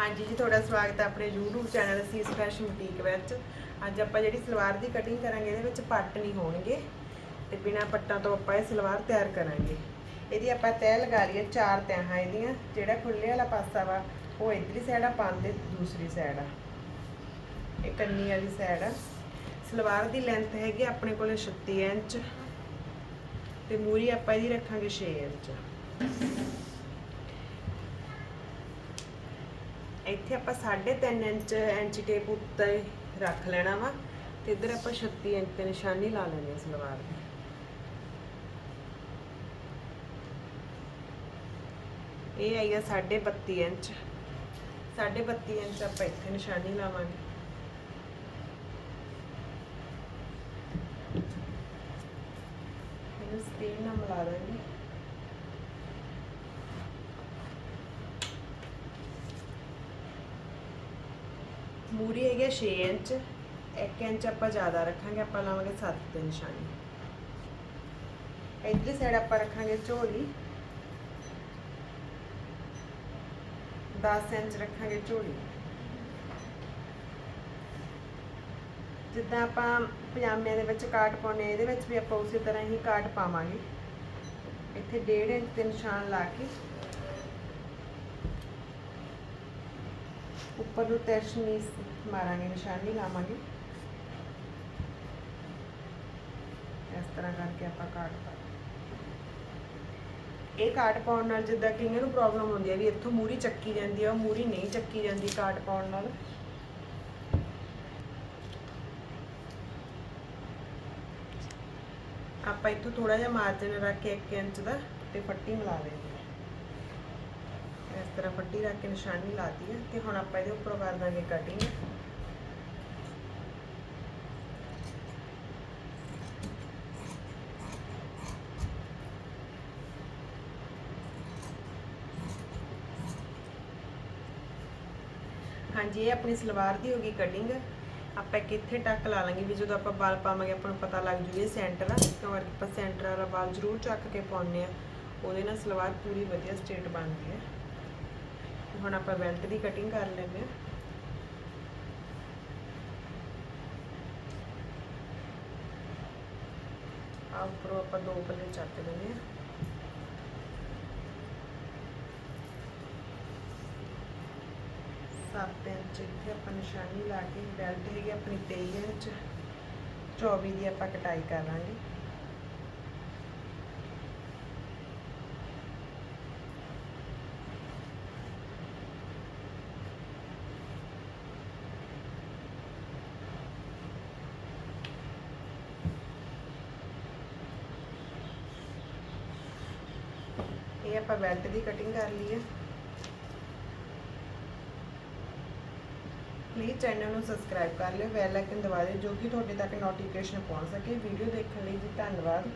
ਹਾਂਜੀ ਜੀ, ਤੁਹਾਡਾ ਸਵਾਗਤ ਹੈ ਆਪਣੇ YouTube ਚੈਨਲ ਅਸੀਂ ਫੈਸ਼ਨ ਬੁਟੀਕ ਵਿੱਚ। ਅੱਜ ਆਪਾਂ ਜਿਹੜੀ ਸਲਵਾਰ ਦੀ ਕਟਿੰਗ ਕਰਾਂਗੇ, ਇਹਦੇ ਵਿੱਚ ਪੱਟ ਨਹੀਂ ਹੋਣਗੇ ਤੇ ਬਿਨਾ ਪੱਟਾਂ ਤੋਂ ਆਪਾਂ ਇਹ ਸਲਵਾਰ ਤਿਆਰ ਕਰਾਂਗੇ। ਇਹਦੀ ਆਪਾਂ ਤੈਅ ਲਗਾ ਲਈਏ ਚਾਰ ਤੈਹਾਂ ਇਹਦੀਆਂ, ਜਿਹੜਾ ਖੁੱਲੇ ਵਾਲਾ ਪਾਸਾ ਵਾ, ਉਹ ਇਧਰਲੀ ਸਾਈਡ ਆ ਪੰਨ ਦੇ ਦੂਸਰੀ ਸਾਈਡ ਆ। ਇਹ ਕੰਨੀ ਵਾਲੀ ਸਾਈਡ ਆ। ਸਲਵਾਰ ਦੀ ਲੈਂਥ ਹੈਗੀ ਆਪਣੇ ਕੋਲ 36 ਇੰਚ ਤੇ ਮੂਰੀ ਆਪਾਂ ਇਹਦੀ ਰੱਖਾਂਗੇ 6 ਇੰਚ। ਇੱਥੇ ਆਪਾਂ 3.5 ਇੰਚ ਇੰਚ ਟੇਪ ਉੱਤੇ ਰੱਖ ਲੈਣਾ ਵਾ ਤੇ ਇੱਧਰ ਆਪਾਂ 36 ਇੰਚ ਤੇ ਨਿਸ਼ਾਨੀ ਲਾ ਲੈਣੀ ਹੈ ਸਲਵਾਰ ਦੀ। ਇਹ ਆਈ ਆ 32.5 ਇੰਚ। 32.5 ਇੰਚ ਆਪਾਂ ਇੱਥੇ ਨਿਸ਼ਾਨੀ ਲਾਵਾਂਗੇ। ਸਕਰੀਨ ਨਾਲ ਮਿਲਾ ਦਾਂਗੇ। ਮੂਰੀ ਹੈਗੀ 6 ਇੰਚ 1 ਇੰਚ ਆਪਾਂ ਜ਼ਿਆਦਾ ਰੱਖਾਂਗੇ, ਆਪਾਂ ਲਾਵਾਂਗੇ 7 ਤੇ ਨਿਸ਼ਾਨੀ। ਇਧਰਲੀ ਸਾਈਡ ਆਪਾਂ ਰੱਖਾਂਗੇ ਝੋਲੀ। 10 ਇੰਚ ਰੱਖਾਂਗੇ ਝੋਲੀ। ਜਿੱਦਾਂ ਆਪਾਂ ਪਜਾਮਿਆਂ ਦੇ ਵਿੱਚ ਕਾਟ ਪਾਉਨੇ ਇਹਦੇ ਵਿੱਚ ਵੀ ਆਪਾਂ ਉਸੇ ਤਰ੍ਹਾਂ ਹੀ ਕਾਟ ਪਾਵਾਂਗੇ। ਇੱਥੇ 1.5 ਇੰਚ ਤੇ ਨਿਸ਼ਾਨ ਲਾ ਕੇ। ਉੱਪਰ ਨੂੰ ਤਿਰਛੀ ਮਾਰਾਂਗੇ, ਨਿਸ਼ਾਨੀ ਲਾਵਾਂਗੇ। ਇਸ ਤਰ੍ਹਾਂ ਕਰਕੇ ਆਪਾਂ ਕਾਟ ਪਾ ਇਹ ਕਾਟ ਪਾਉਣ ਨਾਲ ਜਿੱਦਾਂ ਕਈਆਂ ਨੂੰ ਪ੍ਰੋਬਲਮ ਹੁੰਦੀ ਹੈ ਵੀ ਇੱਥੋਂ ਮੂਰੀ ਚੱਕੀ ਜਾਂਦੀ ਹੈ ਉਹ ਮੂਰੀ ਨਹੀਂ ਚੱਕੀ ਜਾਂਦੀ ਕਾਟ ਪਾਉਣ ਨਾਲ। ਆਪਾਂ ਇੱਥੋਂ ਥੋੜਾ ਜਿਹਾ ਮਾਰਜਨ ਰੱਖ ਕੇ 1 ਇੰਚ ਦਾ ਤੇ ਪੱਟੀ ਮਿਲਾ ਦੇਣੀ ਇਸ ਤਰ੍ਹਾਂ ਪੱਟੀ ਰੱਖ ਕੇ ਨਿਸ਼ਾਨੀ ਲਾਤੀ ਹੈ ਤੇ ਹੁਣ ਆਪਾਂ ਇਹਦੇ ਉੱਪਰ ਕਰ ਦਾਂਗੇ ਕਟਿੰਗ ਹਾਂਜੀ, ਇਹ ਆਪਣੀ ਸਲਵਾਰ ਦੀ ਹੋ ਗਈ ਕਟਿੰਗ ਆਪਾਂ ਕਿੱਥੇ ਟੱਕ ਲਾ ਲਾਂਗੇ ਵੀ ਜਦੋਂ ਆਪਾਂ ਬਾਲ ਪਾਵਾਂਗੇ, ਆਪਾਂ ਨੂੰ ਪਤਾ ਲੱਗ ਜੂ ਸੈਂਟਰ ਆ। ਕਿਉਂ ਕਿ ਆਪਾਂ ਸੈਂਟਰ ਵਾਲਾ ਬਾਲ ਜ਼ਰੂਰ ਚੱਕ ਕੇ ਪਾਉਂਦੇ ਆ ਉਹਦੇ ਨਾਲ ਸਲਵਾਰ ਪੂਰੀ ਵਧੀਆ ਸਟ੍ਰੇਟ ਬਣਦੀ ਹੈ। ਹੁਣ ਆਪਾਂ ਬੈਲਟ ਦੀ ਕਟਿੰਗ ਕਰ ਲੈਂਦੇ ਹਾਂ। ਆ ਉੱਪਰੋਂ ਆਪਾਂ ਦੋ ਪੱਲੇ ਚੱਕ ਲੈਣੇ ਹਾਂ। ਸੱਤ ਇੰਚ ਇੱਥੇ ਆਪਾਂ ਨਿਸ਼ਾਨੀ ਲਾ ਕੇ ਬੈਲਟ ਹੈਗੀ ਆਪਣੀ 23 ਇੰਚ 24 ਦੀ ਆਪਾਂ ਕਟਾਈ ਕਰਾਂਗੇ। ਇਹ ਆਪਾਂ ਬੈਲਟ ਦੀ ਕਟਿੰਗ ਕਰ ਲਈ ਹੈ ਪਲੀਜ਼ ਚੈਨਲ ਨੂੰ ਸਬਸਕ੍ਰਾਈਬ ਕਰ ਲਿਓ ਬੈਲ ਆਈਕਨ ਦਬਾ ਦਿਓ, ਜੋ ਕਿ ਤੁਹਾਡੇ ਤੱਕ ਨੋਟੀਫਿਕੇਸ਼ਨ ਪਹੁੰਚ ਸਕੇ। ਵੀਡੀਓ ਦੇਖਣ ਲਈ ਜੀ, ਧੰਨਵਾਦ।